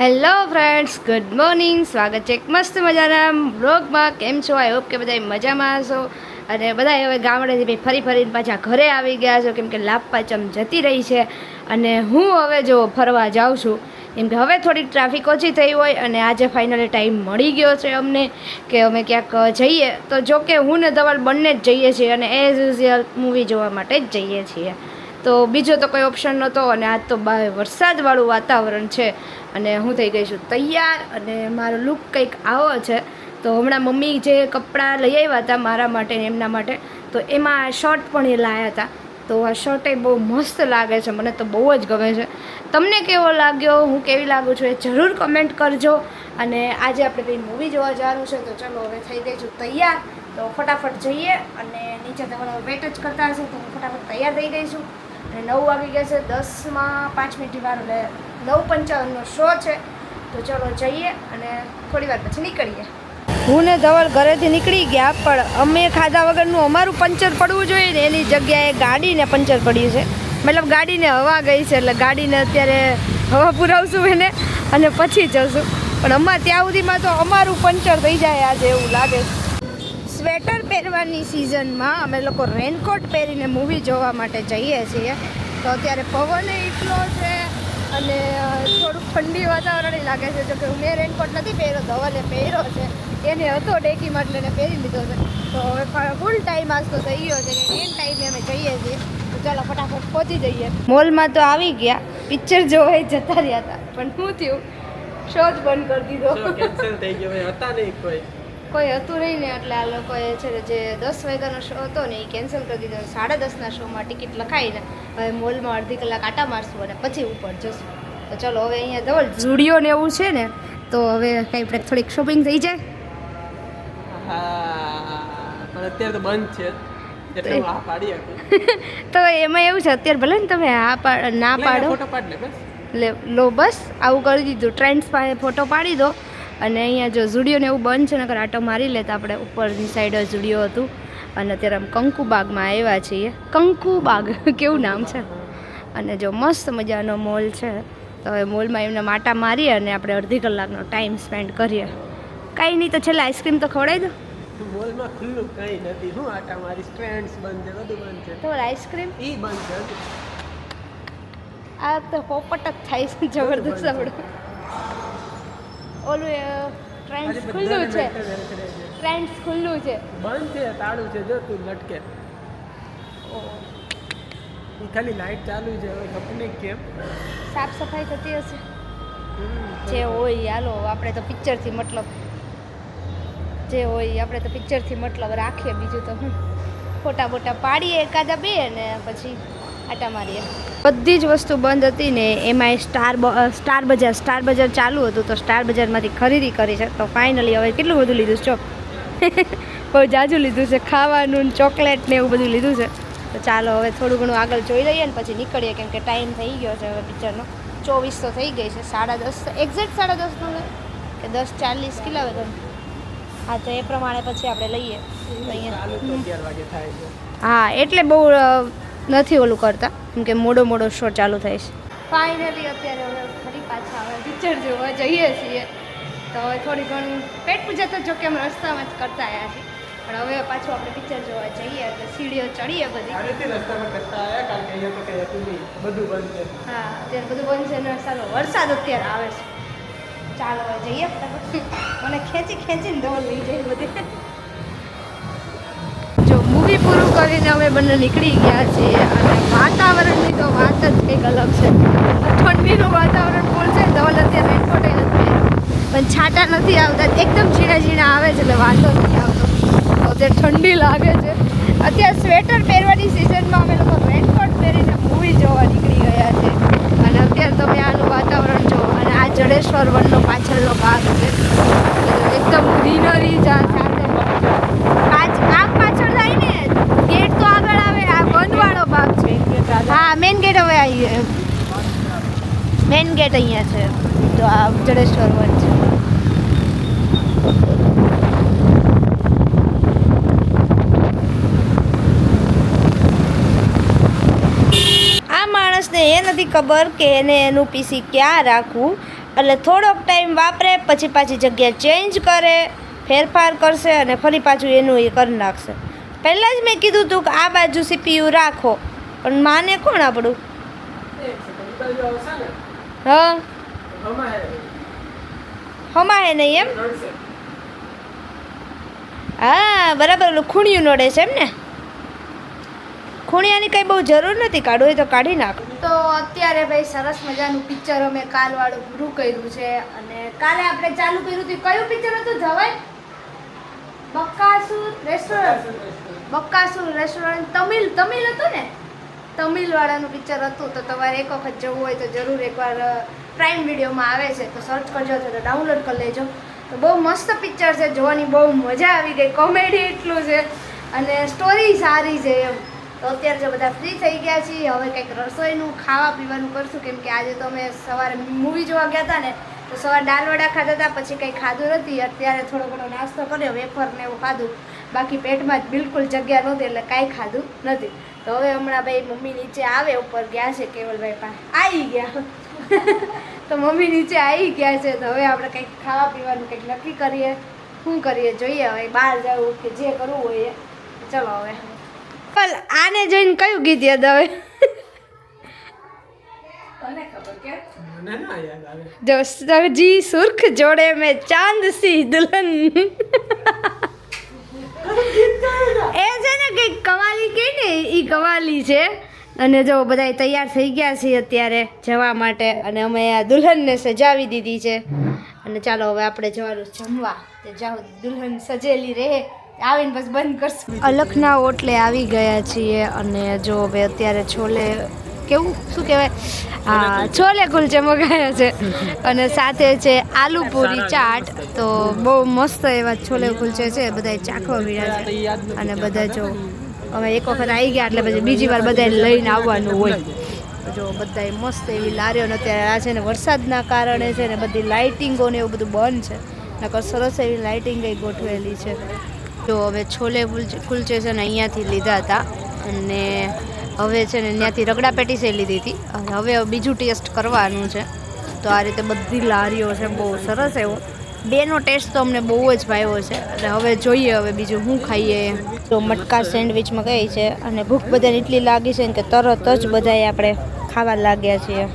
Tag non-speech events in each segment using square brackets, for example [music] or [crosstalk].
Hello friends good morning સ્વાગત છે એક મસ્ત મજાના બ્લોગમાં કેમ છો? આઈ હોપ કે બધા મજામાં હશો. અને બધા હવે ગામડેથી ભાઈ ફરી ફરીને પાછા ઘરે આવી ગયા છો. કેમ કે લાભ જતી રહી છે. અને હું હવે જો ફરવા જાઉં છું. કેમ કે હવે થોડીક ટ્રાફિક ઓછી થઈ હોય અને આજે ફાઇનલી ટાઈમ મળી ગયો છે અમને કે અમે ક્યાંક જઈએ. તો જો કે હું ને ધવલ બંને જ જઈએ છીએ અને એઝ યુઝ્યુઅલ મૂવી જોવા માટે જ જઈએ છીએ. તો બીજો તો કોઈ ઓપ્શન નહોતો અને આજ તો બહાર વરસાદવાળું વાતાવરણ છે. અને હું થઈ ગઈ છું તૈયાર અને મારો લુક કંઈક આવો છે. તો હમણાં મમ્મી જે કપડાં લઈ આવ્યા હતા મારા માટે એમના માટે, તો એમાં શર્ટ પણ એ લાવ્યા હતા. તો આ શર્ટ એ બહુ મસ્ત લાગે છે, મને તો બહુ જ ગમે છે. તમને કેવો લાગ્યો? હું કેવી લાગુ છું એ જરૂર કમેન્ટ કરજો. અને આજે આપણે કંઈ મૂવી જોવા જવાનું છે, તો ચલો હવે થઈ ગઈ છું તૈયાર. તો ફટાફટ જઈએ અને નીચે તમારો વેટ જ કરતા હશે, તો હું ફટાફટ તૈયાર થઈ ગઈ છું. અને નવ વાગી ગયા છે, દસમાં પાંચ મિનિટ વાર એટલે નવ પંચાવનનો શો છે. તો ચલો જઈએ અને થોડી વાર પછી નીકળીએ. હું ને ધવલ ઘરેથી નીકળી ગયા, પણ અમે ખાધા વગરનું અમારું પંચર પડવું જોઈએ ને, એની જગ્યાએ ગાડીને પંચર પડ્યું છે. મતલબ ગાડીને હવા ગઈ છે, એટલે ગાડીને અત્યારે હવા પુરાવશું એને અને પછી જશું. પણ અમારે ત્યાં સુધીમાં તો અમારું પંચર થઈ જાય આજે એવું લાગે છે. સ્વેટર પહેરવાની સિઝનમાં અમે લોકો રેનકોટ પહેરીને મૂવી જોવા માટે જઈએ છીએ. તો અત્યારે પવન એટલો છે અને થોડુંક ઠંડી વાતાવરણ લાગે છે. જો કે મેં રેનકોટ નથી પહેર્યો, ધવલે પહેર્યો છે. એને હતો ડેકીમાં એટલે એને પહેરી લીધો છે. તો હવે ફૂલ ટાઈમ આજ તો થઈ ગયો છે કે એન ટાઈમે અમે જઈએ છીએ. તો ચાલો ફટાફટ પહોંચી જઈએ. મોલમાં તો આવી ગયા. પિક્ચર જોવા જતા રહ્યા હતા. પણ શું થયું? શો જ બંધ કરી દીધો. કેન્સલ થઈ ગયો. હતા નહીં કોઈ. કોઈ હતું નહીં ને એટલે આ લોકોએ છે ને જે દસ વાગ્યાનો શો હતો ને એ કેન્સલ કરી દીધો. સાડા દસના શોમાં ટિકિટ લખાવીને હવે મોલમાં અડધી કલાક આટા મારશું અને પછી ઉપર જશું. તો ચલો હવે અહીંયા ધવલ ઝુડિયો ને એવું છે ને તો હવે કંઈ આપણે થોડીક શોપિંગ થઈ જાય. હા પણ અત્યારે તો બંધ છે. હું [laughs] તો એમાં એવું છે અત્યારે ભલે ને તમે આ પા ના પાડો. લે લો બસ આવું કરી દીધું. ટ્રેન્ડ્સ પાસે ફોટો પાડી દો. અને અહીંયા જો ઝુડિયો ને એવું બંધ છે નકર આટો મારી લેતા આપણે ઉપરની સાઈડ ઝુડિયો હતું. અને અત્યારે આમ કંકુબાગમાં આવ્યા છીએ. કંકુબાગ [laughs] કેવું નામ છે? અને જો મસ્ત મજાનો મોલ છે. તો હવે મોલમાં એમને માટા મારીએ અને આપણે અડધી કલાકનો ટાઈમ સ્પેન્ડ કરીએ. કાંઈ નહીં તો છેલ્લે આઈસ્ક્રીમ તો ખવડાવી દો. મોલમાં ખુલ્લું કંઈ નથી. શું આટા મારી સ્ટ્રેન્ડ્સ બંધ છે બધું બંધ છે. તો આઈસ્ક્રીમ ઈ બંધ છે આ તો પોપટ જ થાય છે જબરદસ્ત આપણું. ઓલું ટ્રેન્ડ્સ ખુલ્લું છે. ટ્રેન્ડ્સ ખુલ્લું છે. બંધ છે તાળું છે જો તું લટકે. ઈ ખાલી લાઈટ ચાલુ છે હવે ખબર કેમ. સાફ સફાઈ થતી હશે. જે હોય હાલો આપણે તો પિક્ચરથી મતલબ જે હોય આપણે તો પિક્ચરથી મતલબ રાખીએ બીજું તો હું ફોટા બોટા પાડીએ એકાદા બે ને પછી આટા મારીએ. બધી જ વસ્તુ બંધ હતી ને એમાંય સ્ટાર સ્ટાર બજાર સ્ટાર બજાર ચાલુ હતું તો સ્ટાર બજારમાંથી ખરીદી કરી છે. તો ફાઇનલી હવે કેટલું બધું લીધું છે [laughs] બહુ જાજુ લીધું છે ખાવાનું ચોકલેટ ને એવું બધું લીધું છે. તો ચાલો હવે થોડું ઘણું આગળ જોઈ લઈએ ને પછી નીકળીએ કેમ કે ટાઈમ થઈ ગયો છે હવે પિક્ચરનો ચોવીસ તો થઈ ગઈ છે સાડા દસ એક્ઝેક્ટ સાડા દસનો કે દસ ચાલીસ કિલો આવે હા તો એ પ્રમાણે પછી આપણે લઈએ. હા એટલે બહુ નથી ઓલું કરતા. કેમ કે મોડો મોડો શો ચાલુ થાય છે. ફાઇનલી અત્યારે હવે ફરી પાછા હવે પિક્ચર જોવા જઈએ છીએ. તો હવે થોડી ઘણી પેટ પૂજા તો જો કે અમે રસ્તામાં જ કરતા આવ્યા છીએ. પણ હવે પાછું આપણે પિક્ચર જોવા જઈએ એટલે સીડીઓ ચડીએ બધી. રસ્તામાં કરતા આવ્યા કારણ કે અહીંયા તો કંઈ હતું નહીં. બધું બંધ છે. હા અત્યારે બધું બંધ છે ને સારો વરસાદ અત્યારે આવે છે. ચાલો હવે જઈએ મને ખેંચી ખેંચીને દોડ લઈ જાય બધે. પૂરું કરીને અમે બંને નીકળી ગયા છીએ અને વાતાવરણની તો વાત જ કંઈક અલગ છે. ઠંડીનું વાતાવરણ ફૂલ છે, ધવલ અત્યારે રેનકોટ નથી. પણ છાંટા નથી આવતા, એકદમ ઝીણા ઝીણા આવે છે, એટલે વાંધો નથી આવતો. અત્યારે ઠંડી લાગે છે, અત્યારે સ્વેટર પહેરવાની સિઝનમાં અમે લોકો રેનકોટ પહેરીને મૂવી જોવા નીકળી ગયા છે. અને અત્યારે તમે આનું વાતાવરણ જુઓ. અને આ જડેશ્વર વનનો પાછળનો ભાગ છે. એકદમ ગ્રીનરી સાથે પાછ આમ પાછળ જાય ને ગેટ તો આગળ આવે આ બંધવાળો ભાગ છે હા મેઇન ગેટ હવે આવી ગેટ અહીંયા છે, તો આ જડેશ્વર વન છે. આ માણસને એ નથી ખબર કે એને એનું પીસી ક્યાં રાખવું, એટલે થોડોક ટાઈમ વાપરે, પછી પાછી જગ્યા ચેન્જ કરે, ફેરફાર કરશે અને ફરી પાછું એનું એ કરી નાખશે. પહેલાં જ મેં કીધું હતું કે આ બાજુ સીપીયુ રાખો, પણ માને કોણ આપણું? હા. હમા હે નહીં એમ? હા બરાબર ઓલું ખૂણિયું નડે છે એમ ને? ખૂણિયાની કંઈ બહુ જરૂર નથી કાઢવું હોય તો કાઢી નાખ. તો અત્યારે ભાઈ સરસ મજાનું પિક્ચર અમે કાલવાળું પૂરું કર્યું છે અને કાલે આપણે ચાલુ કર્યું હતું. કયું પિક્ચર હતું જવાય? બક્કાસુર રેસ્ટોરન્ટ બક્કાસુર રેસ્ટોરન્ટ તમિલ તમિલ હતું ને? તમિલ વાળાનું પિક્ચર હતું તો તમારે એક વખત જવું હોય તો જરૂર એકવાર પ્રાઇમ વિડીયોમાં આવે છે. તો સર્ચ કરજો તો ડાઉનલોડ કરી લેજો. તો બહુ મસ્ત પિક્ચર છે, જોવાની બહુ મજા આવી ગઈ. કોમેડી એટલું છે અને સ્ટોરી સારી છે એમ. તો અત્યારે જો બધા ફ્રી થઈ ગયા છીએ, હવે કંઈક રસોઈનું, ખાવા પીવાનું કરશું. કેમ કે આજે તો અમે સવારે મૂવી જોવા ગયા હતા ને, તો સવારે દાલવડા ખાધા હતા પછી કંઈ ખાધું નથી. અત્યારે થોડો ઘણો નાસ્તો કર્યો, વેફર ને એવું ખાધું. બાકી પેટમાં જ બિલકુલ જગ્યા નહોતી એટલે કાંઈ ખાધું નથી. તો હવે હમણાં ભાઈ મમ્મી નીચે આવે ઉપર ગયા છે કેવલભાઈ પાસે. આવી ગયા. [laughs] તો મમ્મી નીચે આવી ગયા છે. તો હવે આપણે કંઈક ખાવા પીવાનું કંઈક નક્કી કરીએ. શું કરીએ? જોઈએ હવે. બહાર જવું કે જે કરવું હોય એ. ચલો હવે. પણ આને જોઈને કયું ગીત યાદ આવે? મને ના યાદ આવે. જો સજી સુર્ખ જોડે મેં ચાંદ સી દુલ્હન. [laughs] કંઈક કવાલી કે ને એ કવાલી છે. અને જો બધા તૈયાર થઈ ગયા છે અત્યારે જવા માટે, અને અમે આ દુલ્હનને સજાવી દીધી છે. અને ચાલો હવે આપણે જવાનું જમવા. તે જાઓ, દુલ્હન સજેલી રહે. આવીને બસ બંધ કરશું. અલખના ઓટલે આવી ગયા છીએ, અને જો હવે અત્યારે છોલે કેવું, શું કહેવાય? છોલે કુલચે મગાવ્યા છે. અને સાથે છે આલુ પૂરી ચાટ. તો બહુ મસ્ત એવા છોલે કુલચે છે બધા ચાખવા મળ્યા છે. અને બધા જો અમે એક વખત આવી ગયા, એટલે પછી બીજી વાર બધાને લઈને આવવાનું હોય. જો બધાય મસ્ત એવી લારીઓ ને અત્યારે આ છે ને વરસાદના કારણે છે ને બધી લાઇટિંગો ને એવું બધું બંધ છે. નકર સરસ એવી લાઇટિંગ ગોઠવેલી છે. જો હવે છોલે કુલચે છે ને અહીંયાથી લીધા હતા. અને હવે છે ને ત્યાંથી રગડા પેટીસે લીધી હતી. હવે બીજું ટેસ્ટ કરવાનું છે. તો આ રીતે બધી લારીઓ છે, બહુ સરસ એવો. બેનો ટેસ્ટ તો અમને બહુ જ ભાવ્યો છે. એટલે હવે જોઈએ હવે બીજું શું ખાઈએ. તો મટકા સેન્ડવિચમાં કઈ છે અને ભૂખ બધાને એટલી લાગી છે ને કે તરત જ બધાએ આપણે ખાવા લાગ્યા છીએ.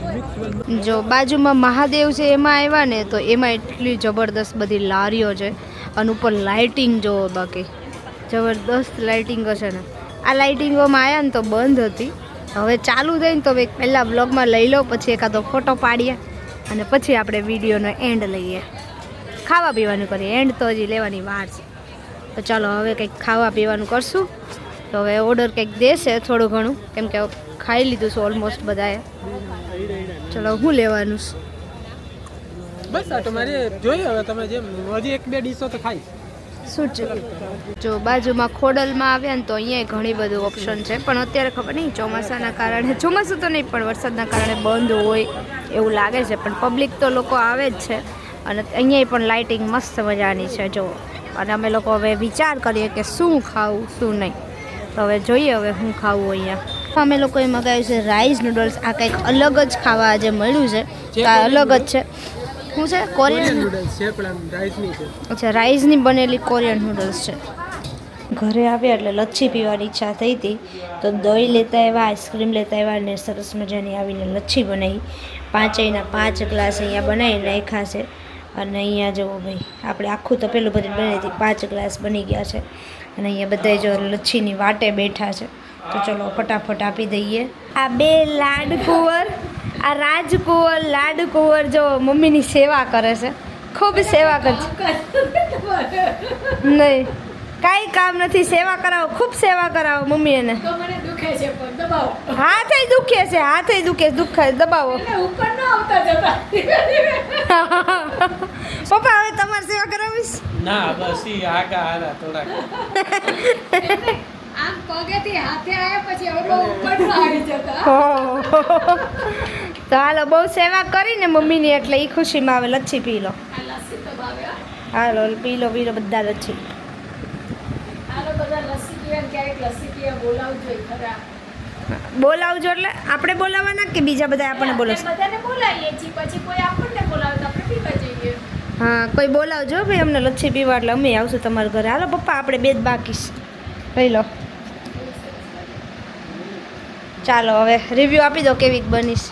જો બાજુમાં મહાદેવ છે એમાં આવ્યા ને તો એમાં એટલી જબરદસ્ત બધી લારીઓ છે. અને ઉપર લાઇટિંગ જોવો બાકી. જબરદસ્ત લાઇટિંગ હશે ને. આ લાઇટિંગોમાં આવ્યા ને તો બંધ હતી. હવે ચાલુ થઈને તો એક પહેલાં બ્લોગમાં લઈ લો, પછી એકાદો ફોટો પાડીએ અને પછી આપણે વિડીયોનો એન્ડ લઈએ. ખાવા પીવાનું કરીએ. એન્ડ તો હજી લેવાની વાર છે. તો ચાલો હવે કંઈક ખાવા પીવાનું કરશું. તો હવે ઓર્ડર કંઈક દેશે થોડું ઘણું. કેમ કે ખાઈ લીધું છે ઓલમોસ્ટ બધાએ. ચલો, હું લેવાનું બસ આ તમારે જોઈએ. હવે તમે જેમ, હજી એક બે ડીશો તો ખાઈ શું છે? જો બાજુમાં ખોડલમાં આવ્યા ને તો અહીંયા ઘણી બધું ઓપ્શન છે. પણ અત્યારે ખબર નહીં ચોમાસાના કારણે ચોમાસું તો નહીં પણ વરસાદના કારણે બંધ હોય એવું લાગે છે. પણ પબ્લિક તો લોકો આવે જ છે. અને અહીંયા પણ લાઇટિંગ મસ્ત મજાની છે જો. અને અમે લોકો હવે વિચાર કરીએ કે શું ખાવું શું નહીં. તો હવે જોઈએ હવે શું ખાવું અહીંયા. અમે લોકોએ મગાવ્યું છે રાઈસ નૂડલ્સ આ કંઈક અલગ જ ખાવા આજે મળ્યું છે. તો આ અલગ જ છે. શું છે? કોરિયન નૂડલ્સ છે પણ રાઈસની છે. અચ્છા રાઈસની બનેલી કોરિયન નૂડલ્સ છે. ઘરે આવ્યા એટલે લચ્છી પીવાની ઈચ્છા થઈ હતી. તો દહીં લેતા આવ્યા આઈસ્ક્રીમ લેતા આવ્યા અને સરસ મજાની આવીને લચ્છી બનાવી. પાંચેયના પાંચ ગ્લાસ અહીંયા બનાવી નાખ્યા છે. અને અહીંયા જુઓ ભાઈ આપણે આખું તપેલું બધું બનાવી હતી પાંચ ગ્લાસ બની ગયા છે. અને અહીંયા બધા જો લચ્છીની વાટે બેઠા છે. તો ચલો ફટાફટ આપી દઈએ. આ બે લાડ લાડકુંવર આ રાજકુંવર લાડકુંવર જો મમ્મીની સેવા કરે છે. ખૂબ સેવા કરે છે. નહીં. કાંઈ કામ નથી. સેવા કરાવો. ખૂબ સેવા કરાવો મમ્મી એને. તો મને દુખે છે હાથે દુખે છે. હાથે દુખે દુખે દબાવો. એટલે ઉપર ન આવતા જતા. [laughs] પપ્પા હવે તમારી સેવા કરાવીશ? ના બસ ઈ આગા આરા થોડા આમ પગેથી હાથે આવ્યા પછી હવે બહુ ઉપર આવી જતા. [laughs] તો હાલો બહુ સેવા કરીને મમ્મીની એટલે એ ખુશીમાં આવે લચ્છી પી લો. હાલો પી લો પી લો બધા લચ્છી. બોલાવજો એટલે આપણે બોલાવવાના કે બીજા બધા આપણને આપણે બોલાવશે? હા કોઈ બોલાવજો ભાઈ અમને લચ્છી પીવા એટલે અમે આવશું તમારા ઘરે. હાલો પપ્પા આપણે બે જ બાકી લઈ લો. ચાલો હવે રિવ્યૂ આપી દો કેવી બનીશ.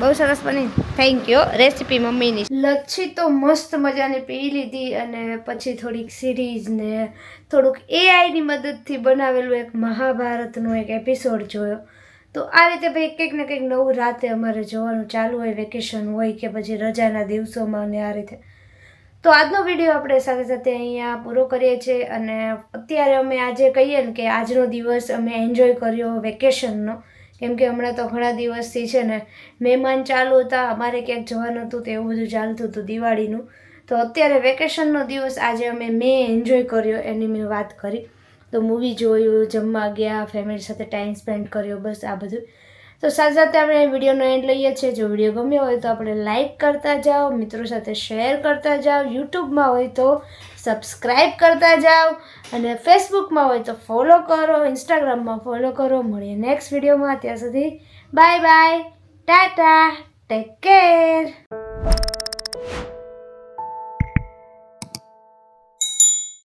બહુ સરસ બની. થેન્ક યુ રેસીપી મમ્મીની. લચ્છી તો મસ્ત મજાની પી લીધી અને પછી થોડીક સિરીઝ ને થોડુંક એઆઈની મદદથી બનાવેલું એક મહાભારતનો એક એપિસોડ જોયો. તો આ રીતે ભાઈ કંઈક ને કંઈક નવું રાતે અમારે જોવાનું ચાલુ હોય વેકેશન હોય કે પછી રજાના દિવસોમાં ને આ રીતે. તો આજનો વીડિયો આપણે સાથે સાથે અહીંયા પૂરો કરીએ છીએ અને અત્યારે અમે આજે કહીએ ને કે આજનો દિવસ અમે એન્જોય કર્યો વેકેશનનો કેમ કે હમણાં તો ઘણા દિવસથી છે ને મહેમાન ચાલુ હતા, અમારે ક્યાંક જવાનું હતું તો એવું બધું ચાલતું હતું દિવાળીનું. તો અત્યારે વેકેશનનો દિવસ, આજે અમે મેં એન્જોય કર્યો એની મેં વાત કરી. તો મૂવી જોયું, જમવા ગયા, ફેમિલી સાથે ટાઈમ સ્પેન્ડ કર્યો, બસ આ બધું. તો સાથે સાથે આપણે વિડીયોનો એન્ડ લઈએ છીએ. જો વીડિયો ગમ્યો હોય તો આપણે લાઈક કરતા જાઓ, મિત્રો સાથે શેર કરતા જાઓ યુટ્યુબમાં હોય તો સબસ્ક્રાઈબ કરતા જાઓ અને ફેસબુકમાં હોય તો ફોલો કરો ઇન્સ્ટાગ્રામમાં ફોલો કરો. મળીએ નેક્સ્ટ વિડીયોમાં ત્યાં સુધી bye bye tata take care